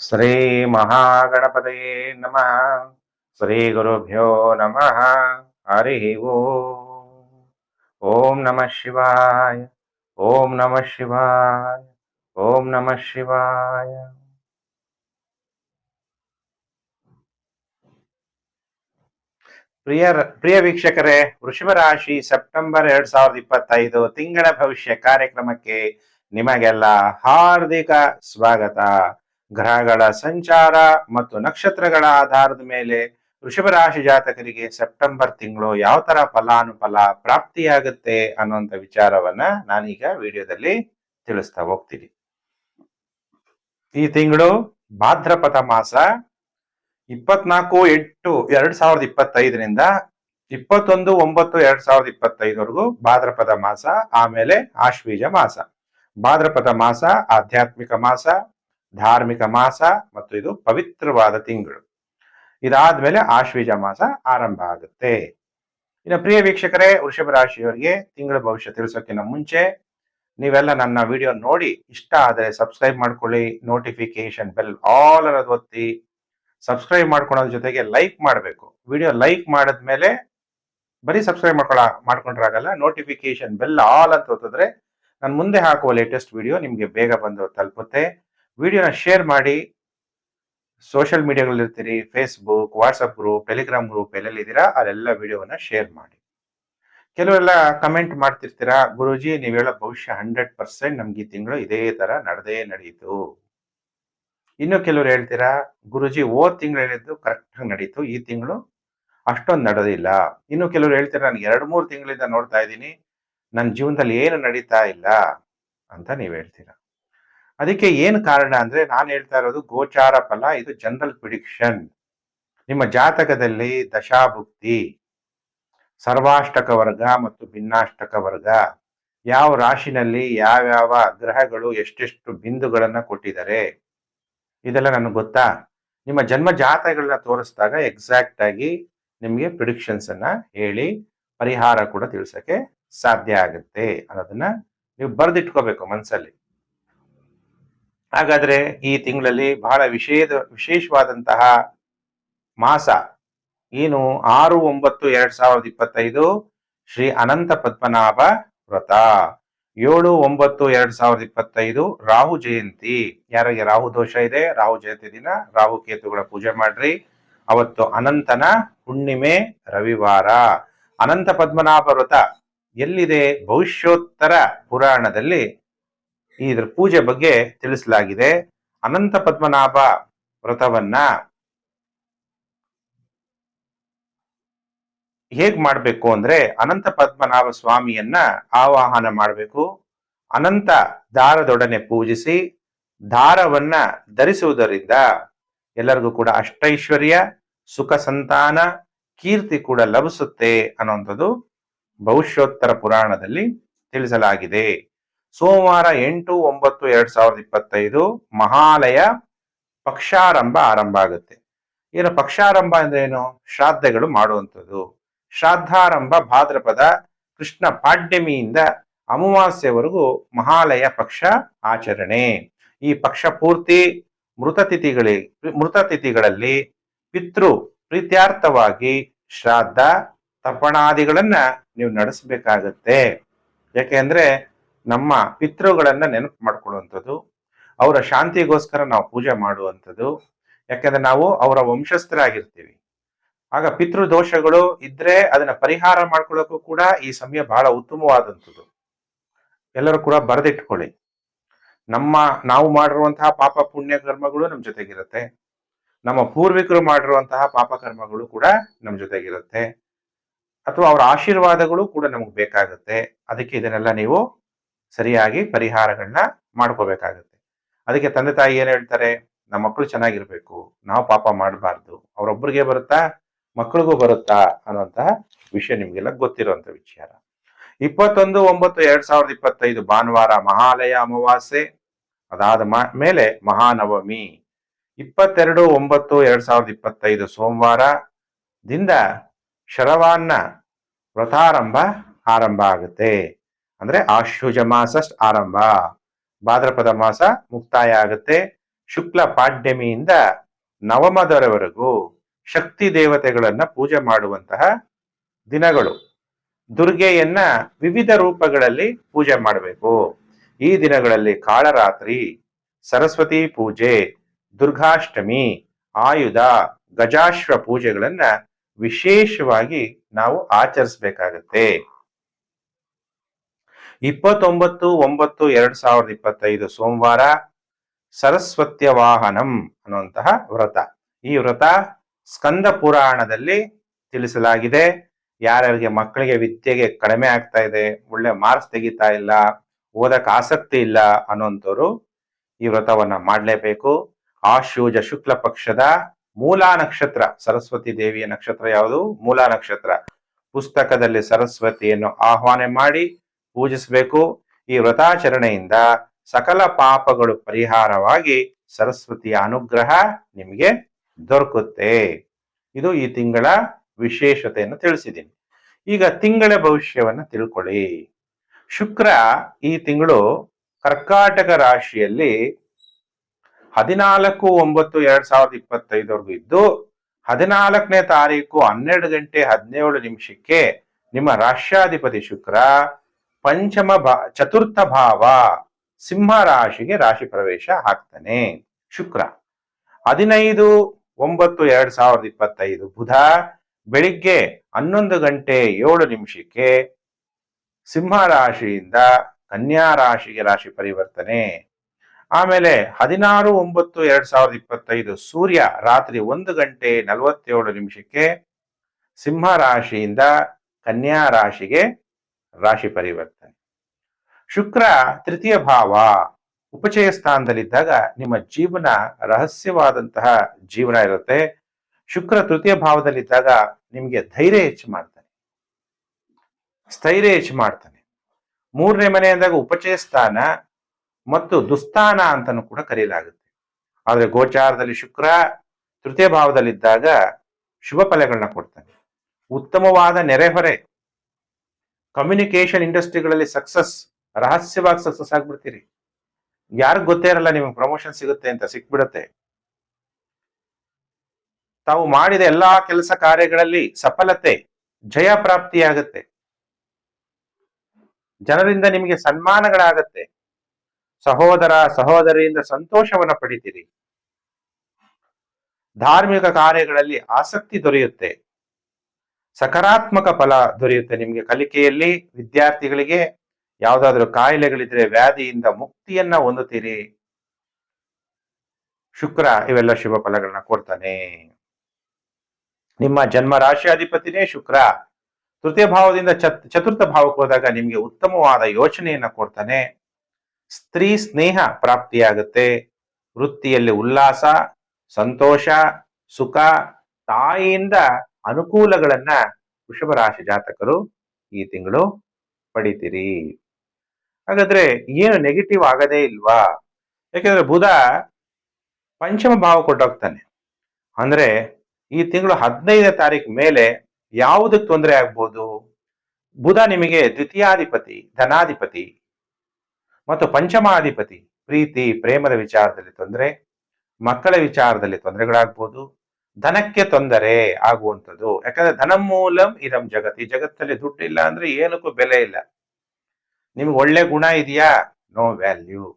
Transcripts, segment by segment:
ಶ್ರೀ ಮಹಾಗಣಪತಯೇ ನಮಃ ಶ್ರೀ ಗುರುಭ್ಯೋ ನಮಃ ಹರಿ ಓಂ ನಮಃ ಶಿವಾಯ ಓಂ ನಮಃ ಶಿವಾಯ ಓಂ ನಮಃ ಶಿವಾಯ ಪ್ರಿಯ ಪ್ರಿಯ ವೀಕ್ಷಕರೇ, ವೃಷಭ ರಾಶಿ ಸೆಪ್ಟೆಂಬರ್ ಎರಡ್ ಸಾವಿರದ ಇಪ್ಪತ್ತೈದು ತಿಂಗಳ ಭವಿಷ್ಯ ಕಾರ್ಯಕ್ರಮಕ್ಕೆ ನಿಮಗೆಲ್ಲ ಹಾರ್ದಿಕ ಸ್ವಾಗತ. ಗ್ರಹಗಳ ಸಂಚಾರ ಮತ್ತು ನಕ್ಷತ್ರಗಳ ಆಧಾರದ ಮೇಲೆ ವೃಷಭ ರಾಶಿ ಜಾತಕರಿಗೆ ಸೆಪ್ಟೆಂಬರ್ ತಿಂಗಳು ಯಾವ ತರ ಫಲಾನುಫಲ ಪ್ರಾಪ್ತಿಯಾಗುತ್ತೆ ಅನ್ನುವಂಥ ವಿಚಾರವನ್ನ ನಾನೀಗ ವಿಡಿಯೋದಲ್ಲಿ ತಿಳಿಸ್ತಾ ಹೋಗ್ತೀನಿ. ಈ ತಿಂಗಳು ಭಾದ್ರಪದ ಮಾಸ ಇಪ್ಪತ್ನಾಲ್ಕು ಎಂಟು ಎರಡ್ ಸಾವಿರದ ಇಪ್ಪತ್ತೈದರಿಂದ ಇಪ್ಪತ್ತೊಂದು ಒಂಬತ್ತು ಎರಡ್ ಸಾವಿರದ ಇಪ್ಪತ್ತೈದವರೆಗೂ ಭಾದ್ರಪದ ಮಾಸ, ಆಮೇಲೆ ಆಶ್ವೀಜ ಮಾಸ. ಭಾದ್ರಪದ ಮಾಸ ಆಧ್ಯಾತ್ಮಿಕ ಮಾಸ ಧಾರ್ಮಿಕ ಮಾಸ ಮತ್ತು ಇದು ಪವಿತ್ರವಾದ ತಿಂಗಳು. ಇದಾದ್ಮೇಲೆ ಆಶ್ವೀಜ ಮಾಸ ಆರಂಭ ಆಗುತ್ತೆ. ಇನ್ನು ಪ್ರಿಯ ವೀಕ್ಷಕರೇ, ವೃಷಭ ರಾಶಿಯವರಿಗೆ ತಿಂಗಳ ಭವಿಷ್ಯ ತಿಳಿಸೋಕ್ಕಿಂತ ಮುಂಚೆ ನೀವೆಲ್ಲ ನನ್ನ ವಿಡಿಯೋ ನೋಡಿ ಇಷ್ಟ ಆದರೆ ಸಬ್ಸ್ಕ್ರೈಬ್ ಮಾಡ್ಕೊಳ್ಳಿ ನೋಟಿಫಿಕೇಶನ್ ಬೆಲ್ ಆಲ್ ಅನ್ನೋದು ಒತ್ತಿ, ಸಬ್ಸ್ಕ್ರೈಬ್ ಮಾಡ್ಕೊಳೋದ್ರ ಜೊತೆಗೆ ಲೈಕ್ ಮಾಡಬೇಕು. ವಿಡಿಯೋ ಲೈಕ್ ಮಾಡಿದ್ಮೇಲೆ ಬರೀ ಸಬ್ಸ್ಕ್ರೈಬ್ ಮಾಡ್ಕೊಳ, ಮಾಡ್ಕೊಂಡ್ರಾಗಲ್ಲ ನೋಟಿಫಿಕೇಶನ್ ಬೆಲ್ ಆಲ್ ಅಂತ ಒತ್ತಿದ್ರೆ ನಾನು ಮುಂದೆ ಹಾಕುವ ಲೇಟೆಸ್ಟ್ ವಿಡಿಯೋ ನಿಮಗೆ ಬೇಗ ಬಂದು ತಲುಪುತ್ತೆ. ವಿಡಿಯೋನ ಶೇರ್ ಮಾಡಿ social ಮೀಡಿಯಾಗಳಲ್ಲಿರ್ತೀರಿ Facebook WhatsApp group Telegram group ಎಲ್ಲೆಲ್ಲಿದ್ದೀರಾ ಅಲ್ಲೆಲ್ಲ ವಿಡಿಯೋವನ್ನ ಶೇರ್ ಮಾಡಿ. ಕೆಲವೆಲ್ಲ ಕಮೆಂಟ್ ಮಾಡ್ತಿರ್ತೀರಾ, ಗುರುಜಿ ನೀವು ಹೇಳೋ ಭವಿಷ್ಯ ಹಂಡ್ರೆಡ್ ಪರ್ಸೆಂಟ್ ನಮ್ಗೆ ಈ ತಿಂಗಳು ಇದೇ ತರ ನಡೆದೇ ನಡೆಯಿತು ಇನ್ನು ಕೆಲವರು ಹೇಳ್ತೀರಾ, ಗುರುಜಿ ಓದ್ ತಿಂಗಳು ಹೇಳಿದ್ದು ಕರೆಕ್ಟ್ ಆಗಿ ನಡೀತು, ಈ ತಿಂಗಳು ಅಷ್ಟೊಂದು ನಡೆದಿಲ್ಲ ಇನ್ನು ಕೆಲವರು ಹೇಳ್ತೀರಾ, ನಾನು ಎರಡು ಮೂರು ತಿಂಗಳಿಂದ ನೋಡ್ತಾ ಇದ್ದೀನಿ ನನ್ನ ಜೀವನದಲ್ಲಿ ಏನು ನಡೀತಾ ಇಲ್ಲ ಅಂತ ನೀವು ಹೇಳ್ತೀರಾ. ಅದಕ್ಕೆ ಏನು ಕಾರಣ ಅಂದ್ರೆ ನಾನು ಹೇಳ್ತಾ ಇರೋದು ಗೋಚಾರ ಫಲ, ಇದು ಜನರಲ್ ಪ್ರಿಡಿಕ್ಷನ್ ನಿಮ್ಮ ಜಾತಕದಲ್ಲಿ ದಶಾಭುಕ್ತಿ, ಸರ್ವಾಷ್ಟಕ ವರ್ಗ ಮತ್ತು ಭಿನ್ನಾಷ್ಟಕ ವರ್ಗ. ಯಾವ ರಾಶಿನಲ್ಲಿ ಯಾವ್ಯಾವ ಗ್ರಹಗಳು ಎಷ್ಟೆಷ್ಟು ಬಿಂದುಗಳನ್ನ ಕೊಟ್ಟಿದ್ದಾರೆ? ಇದೆಲ್ಲ ನನಗೆ ಗೊತ್ತಾ? ನಿಮ್ಮ ಜನ್ಮ ಜಾತಕಗಳನ್ನ ತೋರಿಸಿದಾಗ ಎಕ್ಸಾಕ್ಟ್ ಆಗಿ ನಿಮಗೆ ಪ್ರಿಡಿಕ್ಷನ್ಸ್ ಅನ್ನ ಹೇಳಿ ಪರಿಹಾರ ಕೂಡ ತಿಳಿಸಕ್ಕೆ ಸಾಧ್ಯ ಆಗುತ್ತೆ ಅನ್ನೋದನ್ನ ನೀವು ಬರೆದಿಟ್ಕೋಬೇಕು ಮನಸ್ಸಲ್ಲಿ ಹಾಗಾದ್ರೆ ಈ ತಿಂಗಳಲ್ಲಿ ಬಹಳ ವಿಶೇಷ ವಿಶೇಷವಾದಂತಹ ಮಾಸ ಏನು ಆರು ಒಂಬತ್ತು ಎರಡ್ ಸಾವಿರದ ಇಪ್ಪತ್ತೈದು ಶ್ರೀ ಅನಂತ ಪದ್ಮನಾಭ ವ್ರತ. ಏಳು ಒಂಬತ್ತು ಎರಡ್ ಸಾವಿರದ ಇಪ್ಪತ್ತೈದು ರಾಹು ಜಯಂತಿ. ಯಾರಿಗೆ ರಾಹು ದೋಷ ಇದೆ? ರಾಹು ಜಯಂತಿ ದಿನ ರಾಹು ಕೇತುಗಳ ಪೂಜೆ ಮಾಡ್ರಿ. ಅವತ್ತು ಅನಂತನ ಹುಣ್ಣಿಮೆ ರವಿವಾರ. ಅನಂತ ಪದ್ಮನಾಭ ವ್ರತ ಎಲ್ಲಿದೆ? ಭವಿಷ್ಯೋತ್ತರ ಪುರಾಣದಲ್ಲಿ ಇದ್ರ ಪೂಜೆ ಬಗ್ಗೆ ತಿಳಿಸಲಾಗಿದೆ. ಅನಂತ ಪದ್ಮನಾಭ ವ್ರತವನ್ನ ಹೇಗ್ ಮಾಡ್ಬೇಕು ಅಂದ್ರೆ ಅನಂತ ಪದ್ಮನಾಭ ಸ್ವಾಮಿಯನ್ನ ಆವಾಹನ ಮಾಡಬೇಕು. ಅನಂತ ದಾರದೊಡನೆ ಪೂಜಿಸಿ ದಾರವನ್ನ ಧರಿಸುವುದರಿಂದ ಎಲ್ಲರಿಗೂ ಕೂಡ ಅಷ್ಟೈಶ್ವರ್ಯ, ಸುಖ ಸಂತಾನ, ಕೀರ್ತಿ ಕೂಡ ಲಭಿಸುತ್ತೆ ಅನ್ನುವಂಥದ್ದು ಭವಿಷ್ಯೋತ್ತರ ಪುರಾಣದಲ್ಲಿ ತಿಳಿಸಲಾಗಿದೆ. ಸೋಮವಾರ ಎಂಟು, ಒಂಬತ್ತು, ಎರಡ್ ಸಾವಿರದ ಇಪ್ಪತ್ತೈದು ಮಹಾಲಯ ಪಕ್ಷಾರಂಭ ಆರಂಭ ಆಗುತ್ತೆ. ಏನು ಪಕ್ಷಾರಂಭ ಅಂದ್ರೆ ಏನು? ಶ್ರಾದ್ದಗಳು ಮಾಡುವಂಥದ್ದು. ಶ್ರಾದ್ದಾರಂಭ ಭಾದ್ರಪದ ಕೃಷ್ಣ ಪಾಡ್ಯಮಿಯಿಂದ ಅಮಾವಾಸ್ಯವರೆಗೂ ಮಹಾಲಯ ಪಕ್ಷ ಆಚರಣೆ. ಈ ಪಕ್ಷ ಪೂರ್ತಿ ಮೃತತಿಥಿಗಳಿ ಮೃತತಿಥಿಗಳಲ್ಲಿ ಮೃತ ತಿಥಿಗಳಲ್ಲಿ ಪಿತೃ ಪ್ರೀತ್ಯಾರ್ಥವಾಗಿ ಶ್ರಾದ್ದ ತಪಣಾದಿಗಳನ್ನ ನೀವು ನಡೆಸಬೇಕಾಗತ್ತೆ. ಯಾಕೆಂದ್ರೆ ನಮ್ಮ ಪಿತೃಗಳನ್ನ ನೆನಪು ಮಾಡ್ಕೊಳ್ಳುವಂಥದ್ದು, ಅವರ ಶಾಂತಿಗೋಸ್ಕರ ನಾವು ಪೂಜೆ ಮಾಡುವಂಥದ್ದು, ಯಾಕಂದ್ರೆ ನಾವು ಅವರ ವಂಶಸ್ಥರಾಗಿರ್ತೀವಿ. ಆಗ ಪಿತೃ ದೋಷಗಳು ಇದ್ರೆ ಅದನ್ನ ಪರಿಹಾರ ಮಾಡ್ಕೊಳ್ಳೋಕ್ಕೂ ಕೂಡ ಈ ಸಮಯ ಬಹಳ ಉತ್ತಮವಾದಂಥದ್ದು. ಎಲ್ಲರೂ ಕೂಡ ಬರೆದಿಟ್ಕೊಳ್ಳಿ. ನಮ್ಮ ನಾವು ಮಾಡಿರುವಂತಹ ಪಾಪ ಪುಣ್ಯ ಕರ್ಮಗಳು ನಮ್ಮ ಜೊತೆಗಿರುತ್ತೆ. ನಮ್ಮ ಪೂರ್ವಿಕರು ಮಾಡಿರುವಂತಹ ಪಾಪ ಕರ್ಮಗಳು ಕೂಡ ನಮ್ಮ ಜೊತೆಗಿರುತ್ತೆ. ಅಥವಾ ಅವರ ಆಶೀರ್ವಾದಗಳು ಕೂಡ ನಮಗೆ ಬೇಕಾಗುತ್ತೆ. ಅದಕ್ಕೆ ಇದನ್ನೆಲ್ಲ ನೀವು ಸರಿಯಾಗಿ ಪರಿಹಾರಗಳನ್ನ ಮಾಡ್ಕೋಬೇಕಾಗುತ್ತೆ. ಅದಕ್ಕೆ ತಂದೆ ತಾಯಿ ಏನ್ ಹೇಳ್ತಾರೆ, ನಮ್ಮ ಮಕ್ಕಳು ಚೆನ್ನಾಗಿರ್ಬೇಕು, ನಾವು ಪಾಪ ಮಾಡಬಾರ್ದು ಅವರೊಬ್ಬರಿಗೆ ಬರುತ್ತಾ ಮಕ್ಕಳಿಗೂ ಬರುತ್ತಾ ಅನ್ನುವಂತಹ ವಿಷಯ ನಿಮ್ಗೆಲ್ಲ ಗೊತ್ತಿರುವಂತ ವಿಚಾರ. ಇಪ್ಪತ್ತೊಂದು, ಒಂಬತ್ತು, ಎರಡ್ ಸಾವಿರದ ಇಪ್ಪತ್ತೈದು ಭಾನುವಾರ ಮಹಾಲಯ ಅಮಾವಾಸ್ಯೆ, ಅದಾದ ಮೇಲೆ ಮಹಾನವಮಿ. ಇಪ್ಪತ್ತೆರಡು, ಒಂಬತ್ತು, ಎರಡ್ ಸಾವಿರದ ಇಪ್ಪತ್ತೈದು ಸೋಮವಾರ ದಿಂದ ಶರವಾನ್ನ ವ್ರತಾರಂಭ ಆರಂಭ ಆಗುತ್ತೆ. ಅಂದ್ರೆ ಆಶ್ವಜ ಮಾಸ ಆರಂಭ. ಭಾದ್ರಪದ ಮಾಸ ಮುಕ್ತಾಯ ಆಗುತ್ತೆ. ಶುಕ್ಲ ಪಾಡ್ಯಮಿಯಿಂದ ನವಮದರವರೆಗೂ ಶಕ್ತಿ ದೇವತೆಗಳನ್ನ ಪೂಜೆ ಮಾಡುವಂತಹ ದಿನಗಳು. ದುರ್ಗೆಯನ್ನ ವಿವಿಧ ರೂಪಗಳಲ್ಲಿ ಪೂಜೆ ಮಾಡಬೇಕು. ಈ ದಿನಗಳಲ್ಲಿ ಕಾಳರಾತ್ರಿ, ಸರಸ್ವತಿ ಪೂಜೆ, ದುರ್ಗಾಷ್ಟಮಿ, ಆಯುಧ, ಗಜಾಶ್ವ ಪೂಜೆಗಳನ್ನ ವಿಶೇಷವಾಗಿ ನಾವು ಆಚರಿಸಬೇಕಾಗತ್ತೆ. ಇಪ್ಪತ್ತೊಂಬತ್ತು, ಒಂಬತ್ತು, ಎರಡ್ ಸಾವಿರದ ಇಪ್ಪತ್ತೈದು ಸೋಮವಾರ ಸರಸ್ವತ್ಯ ವಾಹನಂ ಅನ್ನುವಂತಹ ವ್ರತ. ಈ ವ್ರತ ಸ್ಕಂದ ಪುರಾಣದಲ್ಲಿ ತಿಳಿಸಲಾಗಿದೆ. ಯಾರ್ಯಾರಿಗೆ ಮಕ್ಕಳಿಗೆ ವಿದ್ಯೆಗೆ ಕಡಿಮೆ ಆಗ್ತಾ ಇದೆ, ಒಳ್ಳೆ ಮಾರ್ಕ್ಸ್ ತೆಗಿತಾ ಇಲ್ಲ, ಓದಕ್ ಆಸಕ್ತಿ ಇಲ್ಲ ಅನ್ನೋಂಥವ್ರು ಈ ವ್ರತವನ್ನ ಮಾಡಲೇಬೇಕು. ಆಶೂಜ ಶುಕ್ಲ ಪಕ್ಷದ ಮೂಲಾ ನಕ್ಷತ್ರ, ಸರಸ್ವತಿ ದೇವಿಯ ನಕ್ಷತ್ರ ಯಾವುದು? ಮೂಲಾ ನಕ್ಷತ್ರ. ಪುಸ್ತಕದಲ್ಲಿ ಸರಸ್ವತಿಯನ್ನು ಆಹ್ವಾನ ಮಾಡಿ ಪೂಜಿಸಬೇಕು. ಈ ವ್ರತಾಚರಣೆಯಿಂದ ಸಕಲ ಪಾಪಗಳು ಪರಿಹಾರವಾಗಿ ಸರಸ್ವತಿಯ ಅನುಗ್ರಹ ನಿಮಗೆ ದೊರಕುತ್ತೆ. ಇದು ಈ ತಿಂಗಳ ವಿಶೇಷತೆಯನ್ನು ತಿಳಿಸಿದ್ದೀನಿ. ಈಗ ತಿಂಗಳ ಭವಿಷ್ಯವನ್ನ ತಿಳ್ಕೊಳ್ಳಿ. ಶುಕ್ರ ಈ ತಿಂಗಳು ಕರ್ಕಾಟಕ ರಾಶಿಯಲ್ಲಿ ಹದಿನಾಲ್ಕು ಒಂಬತ್ತು ಎರಡ್ ಸಾವಿರದ ಇಪ್ಪತ್ತೈದವರೆಗೂ ಇದ್ದು, ಹದಿನಾಲ್ಕನೇ ತಾರೀಕು ಹನ್ನೆರಡು ಗಂಟೆ ಹದಿನೇಳು ನಿಮಿಷಕ್ಕೆ ನಿಮ್ಮ ರಾಷ್ಟ್ರಾಧಿಪತಿ ಶುಕ್ರ ಪಂಚಮ ಭಾ, ಚತುರ್ಥ ಭಾವ ಸಿಂಹ ರಾಶಿಗೆ ರಾಶಿ ಪ್ರವೇಶ ಆಗ್ತಾನೆ. ಶುಕ್ರ. ಹದಿನೈದು, ಒಂಬತ್ತು, ಎರಡ್ ಸಾವಿರದ ಇಪ್ಪತ್ತೈದು ಬುಧ ಬೆಳಿಗ್ಗೆ ಹನ್ನೊಂದು ಗಂಟೆ ಏಳು ನಿಮಿಷಕ್ಕೆ ಸಿಂಹ ರಾಶಿಯಿಂದ ಕನ್ಯಾ ರಾಶಿಗೆ ರಾಶಿ ಪರಿವರ್ತನೆ. ಆಮೇಲೆ ಹದಿನಾರು, ಒಂಬತ್ತು, ಎರಡ್ ಸಾವಿರದ ಇಪ್ಪತ್ತೈದು ಸೂರ್ಯ ರಾತ್ರಿ ಒಂದು ಗಂಟೆ ನಲವತ್ತೇಳು ನಿಮಿಷಕ್ಕೆ ಸಿಂಹ ರಾಶಿಯಿಂದ ಕನ್ಯಾ ರಾಶಿಗೆ ರಾಶಿ ಪರಿವರ್ತನೆ. ಶುಕ್ರ ತೃತೀಯ ಭಾವ, ಉಪಚಯ ಸ್ಥಾನದಲ್ಲಿದ್ದಾಗ ನಿಮ್ಮ ಜೀವನ ರಹಸ್ಯವಾದಂತಹ ಜೀವನ ಇರುತ್ತೆ. ಶುಕ್ರ ತೃತೀಯ ಭಾವದಲ್ಲಿದ್ದಾಗ ನಿಮಗೆ ಧೈರ್ಯ ಹೆಚ್ಚು ಮಾಡ್ತಾನೆ. ಸ್ಥೈರ್ಯ ಹೆಚ್ಚು ಮಾಡ್ತಾನೆ. ಮೂರನೇ ಮನೆ ಅಂದಾಗ ಉಪಚಯ ಸ್ಥಾನ ಮತ್ತು ದುಸ್ಥಾನ ಅಂತಾನೂ ಕೂಡ ಕರೆಯಲಾಗುತ್ತೆ. ಆದ್ರೆ ಗೋಚಾರದಲ್ಲಿ ಶುಕ್ರ ತೃತೀಯ ಭಾವದಲ್ಲಿದ್ದಾಗ ಶುಭ ಫಲಗಳನ್ನ ಕೊಡ್ತಾನೆ. ಉತ್ತಮವಾದ ನೆರೆಹೊರೆ ಕಮ್ಯುನಿಕೇಶನ್ ಇಂಡಸ್ಟ್ರಿಗಳಲ್ಲಿ ಸಕ್ಸಸ್ ರಹಸ್ಯವಾಗಿ ಸಕ್ಸಸ್ ಆಗ್ಬಿಡ್ತೀರಿ. ಯಾರಿಗೂ ಗೊತ್ತೇ ಇರಲ್ಲ ನಿಮಗೆ ಪ್ರಮೋಷನ್ ಸಿಗುತ್ತೆ ಅಂತ, ಸಿಕ್ಬಿಡತ್ತೆ. ತಾವು ಮಾಡಿದ ಎಲ್ಲಾ ಕೆಲಸ ಕಾರ್ಯಗಳಲ್ಲಿ ಸಫಲತೆ, ಜಯ ಪ್ರಾಪ್ತಿಯಾಗತ್ತೆ. ಜನರಿಂದ ನಿಮಗೆ ಸನ್ಮಾನಗಳಾಗತ್ತೆ. ಸಹೋದರ, ಸಹೋದರಿಯಿಂದ ಸಂತೋಷವನ್ನ ಪಡಿತೀರಿ. ಧಾರ್ಮಿಕ ಕಾರ್ಯಗಳಲ್ಲಿ ಆಸಕ್ತಿ ದೊರೆಯುತ್ತೆ. ಸಕಾರಾತ್ಮಕ ಫಲ ದೊರೆಯುತ್ತೆ ನಿಮಗೆ ಕಲಿಕೆಯಲ್ಲಿ ವಿದ್ಯಾರ್ಥಿಗಳಿಗೆ. ಯಾವುದಾದ್ರೂ ಕಾಯಿಲೆಗಳಿದ್ರೆ ವ್ಯಾಧಿಯಿಂದ ಮುಕ್ತಿಯನ್ನ ಹೊಂದುತ್ತೀರಿ. ಶುಕ್ರ ಇವೆಲ್ಲ ಶುಭ ಫಲಗಳನ್ನ ಕೊಡ್ತಾನೆ. ನಿಮ್ಮ ಜನ್ಮ ರಾಶಿಯಾಧಿಪತಿನೇ ಶುಕ್ರ. ತೃತೀಯ ಭಾವದಿಂದ ಚತ್, ಚತುರ್ಥ ಭಾವಕ್ಕೆ ಹೋದಾಗ ನಿಮಗೆ ಉತ್ತಮವಾದ ಯೋಚನೆಯನ್ನ ಕೊಡ್ತಾನೆ. ಸ್ತ್ರೀ ಸ್ನೇಹ ಪ್ರಾಪ್ತಿಯಾಗುತ್ತೆ. ವೃತ್ತಿಯಲ್ಲಿ ಉಲ್ಲಾಸ, ಸಂತೋಷ, ಸುಖ, ತಾಯಿಯಿಂದ ಅನುಕೂಲಗಳನ್ನ ವೃಷಭ ರಾಶಿ ಜಾತಕರು ಈ ತಿಂಗಳು ಪಡಿತೀರಿ. ಹಾಗಾದ್ರೆ ಏನು ನೆಗೆಟಿವ್ ಆಗದೇ ಇಲ್ವಾ? ಯಾಕೆಂದ್ರೆ ಬುಧ ಪಂಚಮ ಭಾವ ಕೊಟ್ಟೋಗ್ತಾನೆ. ಅಂದ್ರೆ ಈ ತಿಂಗಳು ಹದಿನೈದನೇ ತಾರೀಕು ಮೇಲೆ ಯಾವುದಕ್ಕೆ ತೊಂದರೆ ಆಗ್ಬೋದು? ಬುಧ ನಿಮಗೆ ದ್ವಿತೀಯಾಧಿಪತಿ, ಧನಾಧಿಪತಿ ಮತ್ತು ಪಂಚಮಾಧಿಪತಿ, ಪ್ರೀತಿ, ಪ್ರೇಮದ ವಿಚಾರದಲ್ಲಿ ತೊಂದರೆ, ಮಕ್ಕಳ ವಿಚಾರದಲ್ಲಿ ತೊಂದರೆಗಳಾಗ್ಬೋದು. ಧನಕ್ಕೆ ತೊಂದರೆ ಆಗುವಂಥದ್ದು. ಯಾಕಂದ್ರೆ ಧನಮೂಲಂ ಇದಂ ಜಗತ್. ಈ ಜಗತ್ತಲ್ಲಿ ದುಡ್ಡು ಇಲ್ಲ ಅಂದ್ರೆ ಏನಕ್ಕೂ ಬೆಲೆ ಇಲ್ಲ. ನಿಮ್ಗೆ ಒಳ್ಳೆ ಗುಣ ಇದೆಯಾ? ನೋ ವ್ಯಾಲ್ಯೂ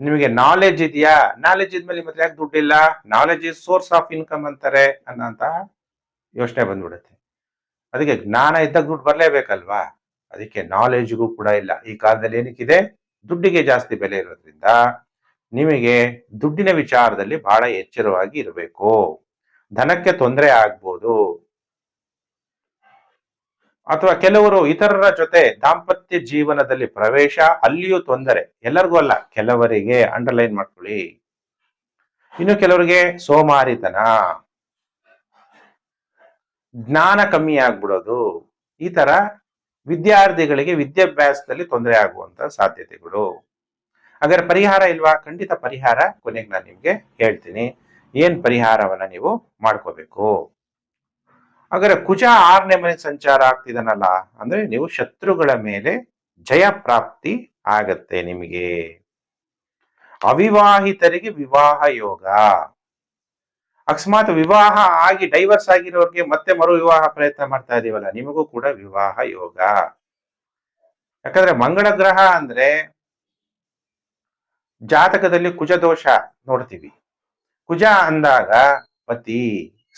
ನಿಮಗೆ ನಾಲೆಜ್ ಇದೆಯಾ? ನಾಲೆಜ್ ಇದ್ಮೇಲೆ ಮತ್ತೆ ಯಾಕೆ ದುಡ್ಡಿಲ್ಲ? Knowledge is source of income ಅಂತಾರೆ ಅನ್ನೋಂತ ಯೋಚನೆ ಬಂದ್ಬಿಡುತ್ತೆ. ಅದಕ್ಕೆ ಜ್ಞಾನ ಇದ್ದಾಗ ದುಡ್ಡು ಬರಲೇಬೇಕಲ್ವಾ? ಅದಕ್ಕೆ ನಾಲೆಜ್ಗೂ ಕೂಡ ಇಲ್ಲ. ಈ ಕಾಲದಲ್ಲಿ ಏನಕ್ಕಿದೆ? ದುಡ್ಡಿಗೆ ಜಾಸ್ತಿ ಬೆಲೆ ಇರೋದ್ರಿಂದ ನಿಮಗೆ ದುಡ್ಡಿನ ವಿಚಾರದಲ್ಲಿ ಬಹಳ ಎಚ್ಚರವಾಗಿ ಇರಬೇಕು. ಧನಕ್ಕೆ ತೊಂದರೆ ಆಗ್ಬೋದು. ಅಥವಾ ಕೆಲವರು ಇತರರ ಜೊತೆ ದಾಂಪತ್ಯ ಜೀವನದಲ್ಲಿ ಪ್ರವೇಶ, ಅಲ್ಲಿಯೂ ತೊಂದರೆ. ಎಲ್ಲರಿಗೂ ಅಲ್ಲ, ಕೆಲವರಿಗೆ ಅಂಡರ್ಲೈನ್ ಮಾಡ್ಕೊಳ್ಳಿ. ಇನ್ನು ಕೆಲವರಿಗೆ ಸೋಮಾರಿತನ. ಜ್ಞಾನ ಕಮ್ಮಿ ಆಗ್ಬಿಡೋದು. ಈ ತರ ವಿದ್ಯಾರ್ಥಿಗಳಿಗೆ ವಿದ್ಯಾಭ್ಯಾಸದಲ್ಲಿ ತೊಂದರೆ ಆಗುವಂತ ಸಾಧ್ಯತೆಗಳು. ಹಾಗಾದ್ರೆ ಪರಿಹಾರ ಇಲ್ವಾ? ಖಂಡಿತ ಪರಿಹಾರ ಕೊನೆಗೆ ನಾನು ನಿಮ್ಗೆ ಹೇಳ್ತೀನಿ. ಏನ್ ಪರಿಹಾರವನ್ನ ನೀವು ಮಾಡ್ಕೋಬೇಕು? ಹಾಗಾದ್ರೆ ಕುಜ ಆರನೇ ಮನೆ ಸಂಚಾರ ಆಗ್ತಿದನಲ್ಲ, ಅಂದ್ರೆ ನೀವು ಶತ್ರುಗಳ ಮೇಲೆ ಜಯ ಪ್ರಾಪ್ತಿ ಆಗತ್ತೆ ನಿಮಗೆ. ಅವಿವಾಹಿತರಿಗೆ ವಿವಾಹ ಯೋಗ. ಅಕಸ್ಮಾತ್ ವಿವಾಹ ಆಗಿ ಡೈವರ್ಸ್ ಆಗಿರೋರಿಗೆ ಮತ್ತೆ ಮರು ವಿವಾಹ ಪ್ರಯತ್ನ ಮಾಡ್ತಾ ಇದೀವಲ್ಲ, ನಿಮಗೂ ಕೂಡ ವಿವಾಹ ಯೋಗ. ಯಾಕಂದ್ರೆ ಮಂಗಳ ಗ್ರಹ ಅಂದ್ರೆ ಜಾತಕದಲ್ಲಿ ಕುಜ ದೋಷ ನೋಡ್ತೀವಿ. ಕುಜ ಅಂದಾಗ ಪತಿ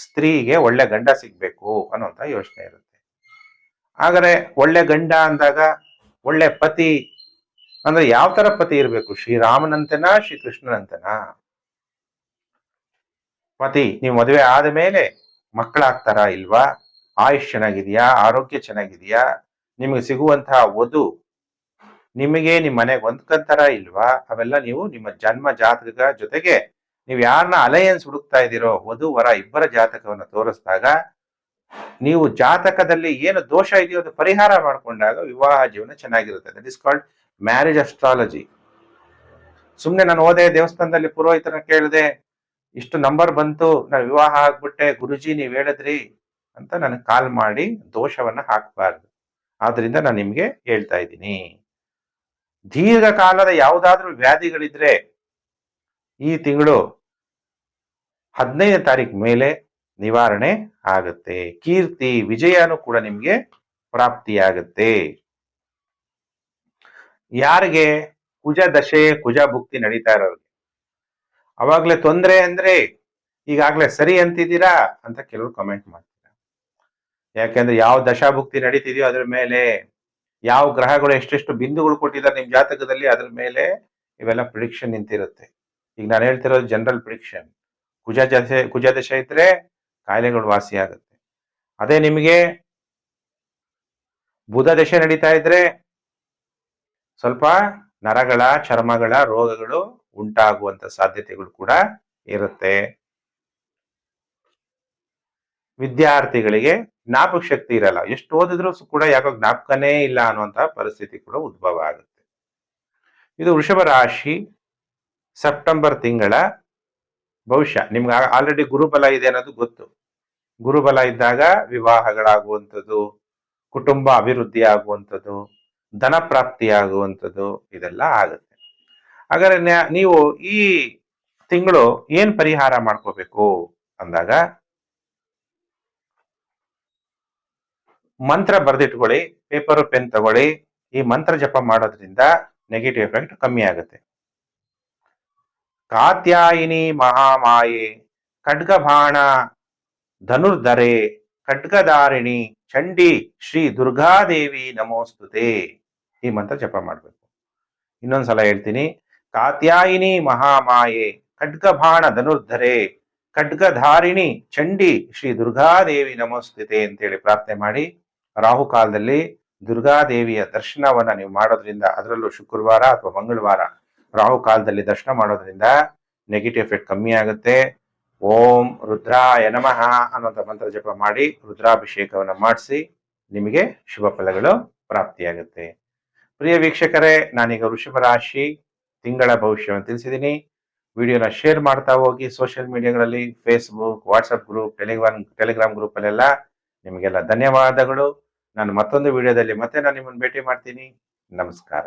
ಸ್ತ್ರೀಗೆ ಒಳ್ಳೆ ಗಂಡ ಸಿಗ್ಬೇಕು ಅನ್ನೋಂತ ಯೋಚನೆ ಇರುತ್ತೆ. ಆದರೆ ಒಳ್ಳೆ ಗಂಡ ಅಂದಾಗ ಒಳ್ಳೆ ಪತಿ ಅಂದ್ರೆ ಯಾವ ತರ ಪತಿ ಇರಬೇಕು? ಶ್ರೀರಾಮನಂತನಾ ಶ್ರೀಕೃಷ್ಣನಂತನಾ ಪತಿ, ನೀವು ಮದುವೆ ಆದ ಮೇಲೆ ಮಕ್ಕಳಾಗ್ತಾರ ಇಲ್ವಾ? ಆಯುಷ್ ಚೆನ್ನಾಗಿದೆಯಾ? ಆರೋಗ್ಯ ಚೆನ್ನಾಗಿದೆಯಾ? ನಿಮಗೆ ಸಿಗುವಂತಹ ವಧು ನಿಮಗೆ ನಿಮ್ಮ ಮನೆಗೆ ಹೊಂದ್ಕಂತಾರ ಇಲ್ವಾ? ಅವೆಲ್ಲ ನೀವು ನಿಮ್ಮ ಜನ್ಮ ಜಾತಕ ಜೊತೆಗೆ ನೀವು ಯಾರನ್ನ ಅಲಯನ್ಸ್ ಹುಡುಕ್ತಾ ಇದ್ದೀರೋ ವಧು, ವರ ಇಬ್ಬರ ಜಾತಕವನ್ನು ತೋರಿಸಿದಾಗ, ನೀವು ಜಾತಕದಲ್ಲಿ ಏನು ದೋಷ ಇದೆಯೋ ಅದು ಪರಿಹಾರ ಮಾಡಿಕೊಂಡಾಗ ವಿವಾಹ ಜೀವನ ಚೆನ್ನಾಗಿರುತ್ತೆ. That is called marriage astrology ಸುಮ್ಮನೆ ನಾನು ಓದೆ ದೇವಸ್ಥಾನದಲ್ಲಿ ಪುರೋಹಿತನ ಕೇಳಿದೆ, ಇಷ್ಟು ನಂಬರ್ ಬಂತು, ನಾನು ವಿವಾಹ ಆಗ್ಬಿಟ್ಟೆ, ಗುರುಜಿ ನೀವು ಹೇಳಿದ್ರಿ ಅಂತ ನನಗೆ ಕಾಲ್ ಮಾಡಿ ದೋಷವನ್ನ ಹಾಕಬಾರ್ದು. ಆದ್ರಿಂದ ನಾನು ನಿಮಗೆ ಹೇಳ್ತಾ ಇದ್ದೀನಿ. ದೀರ್ಘಕಾಲದ ಯಾವುದಾದ್ರೂ ವ್ಯಾಧಿಗಳಿದ್ರೆ ಈ ತಿಂಗಳು ಹದಿನೈದನೇ ತಾರೀಕು ಮೇಲೆ ನಿವಾರಣೆ ಆಗುತ್ತೆ. ಕೀರ್ತಿ ವಿಜಯನೂ ಕೂಡ ನಿಮ್ಗೆ ಪ್ರಾಪ್ತಿಯಾಗುತ್ತೆ. ಯಾರಿಗೆ? ಕುಜ ದಶೆ, ಕುಜ ಭುಕ್ತಿ ನಡೀತಾ ಇರೋರಿಗೆ. ಅವಾಗ್ಲೇ ತೊಂದರೆ ಅಂದ್ರೆ ಈಗಾಗ್ಲೇ ಸರಿ ಅಂತಿದ್ದೀರಾ ಅಂತ ಕೆಲವರು ಕಮೆಂಟ್ ಮಾಡ್ತೀರಾ? ಯಾಕೆಂದ್ರೆ ಯಾವ ದಶಾಭುಕ್ತಿ ನಡೀತಿದೆಯೋ ಅದ್ರ ಮೇಲೆ, ಯಾವ ಗ್ರಹಗಳು ಎಷ್ಟೆಷ್ಟು ಬಿಂದುಗಳು ಕೊಟ್ಟಿದ್ದಾರೆ ನಿಮ್ ಜಾತಕದಲ್ಲಿ ಅದ್ರ ಮೇಲೆ ಇವೆಲ್ಲ ಪ್ರಿಡಿಕ್ಷನ್ ನಿಂತಿರುತ್ತೆ. ಈಗ ನಾನು ಹೇಳ್ತಿರೋ ಜನರಲ್ ಪ್ರಿಡಿಕ್ಷನ್ ಕುಜ ದಶೆ ಕುಜ ದಶೆ ಇದ್ರೆ ಕಾಯಿಲೆಗಳು ವಾಸಿ ಆಗುತ್ತೆ. ಅದೇ ನಿಮಗೆ ಬುಧ ದಶೆ ನಡೀತಾ ಇದ್ರೆ ಸ್ವಲ್ಪ ನರಗಳ, ಚರ್ಮಗಳ ರೋಗಗಳು ಉಂಟಾಗುವಂತ ಸಾಧ್ಯತೆಗಳು ಕೂಡ ಇರುತ್ತೆ. ವಿದ್ಯಾರ್ಥಿಗಳಿಗೆ ಜ್ಞಾಪಕ ಶಕ್ತಿ ಇರಲ್ಲ. ಎಷ್ಟು ಓದಿದ್ರು ಕೂಡ ಯಾಕೋ ಜ್ಞಾಪಕನೇ ಇಲ್ಲ ಅನ್ನುವಂತಹ ಪರಿಸ್ಥಿತಿ ಕೂಡ ಉದ್ಭವ ಆಗುತ್ತೆ. ಇದು ವೃಷಭ ರಾಶಿ ಸೆಪ್ಟೆಂಬರ್ ತಿಂಗಳ ಭವಿಷ್ಯ. ನಿಮ್ಗೆ ಆಲ್ರೆಡಿ ಗುರುಬಲ ಇದೆ ಅನ್ನೋದು ಗೊತ್ತು. ಗುರುಬಲ ಇದ್ದಾಗ ವಿವಾಹಗಳಾಗುವಂಥದ್ದು, ಕುಟುಂಬ ಅಭಿವೃದ್ಧಿ ಆಗುವಂಥದ್ದು, ಧನ ಪ್ರಾಪ್ತಿ ಆಗುವಂಥದ್ದು, ಇದೆಲ್ಲ ಆಗುತ್ತೆ. ಹಾಗಾದ್ರೆ ನೀವು ಈ ತಿಂಗಳು ಏನ್ ಪರಿಹಾರ ಮಾಡ್ಕೋಬೇಕು ಅಂದಾಗ, ಮಂತ್ರ ಬರೆದಿಟ್ಕೊಳ್ಳಿ ಪೇಪರ್ ಪೆನ್ ತಗೊಳ್ಳಿ. ಈ ಮಂತ್ರ ಜಪ ಮಾಡೋದ್ರಿಂದ ನೆಗೆಟಿವ್ ಎಫೆಕ್ಟ್ ಕಮ್ಮಿ ಆಗುತ್ತೆ. ಕಾತ್ಯಾಯಿನಿ ಮಹಾಮಾಯೆ ಖಡ್ಗಬಾಣ ಧನುರ್ಧರೆ, ಖಡ್ಗಧಾರಿಣಿ ಚಂಡಿ ಶ್ರೀ ದುರ್ಗಾದೇವಿ ನಮೋಸ್ತುತೆ. ಈ ಮಂತ್ರ ಜಪ ಮಾಡಬೇಕು. ಇನ್ನೊಂದ್ಸಲ ಹೇಳ್ತೀನಿ. ಕಾತ್ಯಾಯಿನಿ ಮಹಾಮಾಯೆ ಖಡ್ಗಬಾಣ ಧನುರ್ಧರೆ, ಖಡ್ಗಧಾರಿಣಿ ಚಂಡಿ ಶ್ರೀ ದುರ್ಗಾದೇವಿ ನಮೋಸ್ತುತೆ ಅಂತೇಳಿ ಪ್ರಾರ್ಥನೆ ಮಾಡಿ. ರಾಹುಕಾಲದಲ್ಲಿ ದುರ್ಗಾದೇವಿಯ ದರ್ಶನವನ್ನ ನೀವು ಮಾಡೋದ್ರಿಂದ ಅದರಲ್ಲೂ ಶುಕ್ರವಾರ ಅಥವಾ ಮಂಗಳವಾರ ರಾಹುಕಾಲದಲ್ಲಿ ದರ್ಶನ ಮಾಡೋದ್ರಿಂದ ನೆಗೆಟಿವ್ ಎಫೆಕ್ಟ್ ಕಮ್ಮಿ ಆಗುತ್ತೆ. ಓಂ ರುದ್ರಾಯ ನಮಃ ಅನ್ನುವಂಥ ಮಂತ್ರ ಜಪ ಮಾಡಿ ರುದ್ರಾಭಿಷೇಕವನ್ನು ಮಾಡಿಸಿ ನಿಮಗೆ ಶುಭ ಫಲಗಳು ಪ್ರಾಪ್ತಿಯಾಗುತ್ತೆ. ಪ್ರಿಯ ವೀಕ್ಷಕರೇ, ನಾನೀಗ ವೃಷಭ ರಾಶಿ ತಿಂಗಳ ಭವಿಷ್ಯವನ್ನು ತಿಳಿಸಿದ್ದೀನಿ. ವಿಡಿಯೋನ ಶೇರ್ ಮಾಡ್ತಾ ಹೋಗಿ social ಮೀಡಿಯಾಗಳಲ್ಲಿ Facebook WhatsApp group Telegram Telegram ಗ್ರೂಪಲ್ಲೆಲ್ಲ ನಿಮಗೆಲ್ಲ ಧನ್ಯವಾದಗಳು. ನಾನು ಮತ್ತೊಂದು ವಿಡಿಯೋದಲ್ಲಿ ಮತ್ತೆ ನಾನು ನಿಮ್ಮನ್ನು ಭೇಟಿ ಮಾಡ್ತೀನಿ. ನಮಸ್ಕಾರ.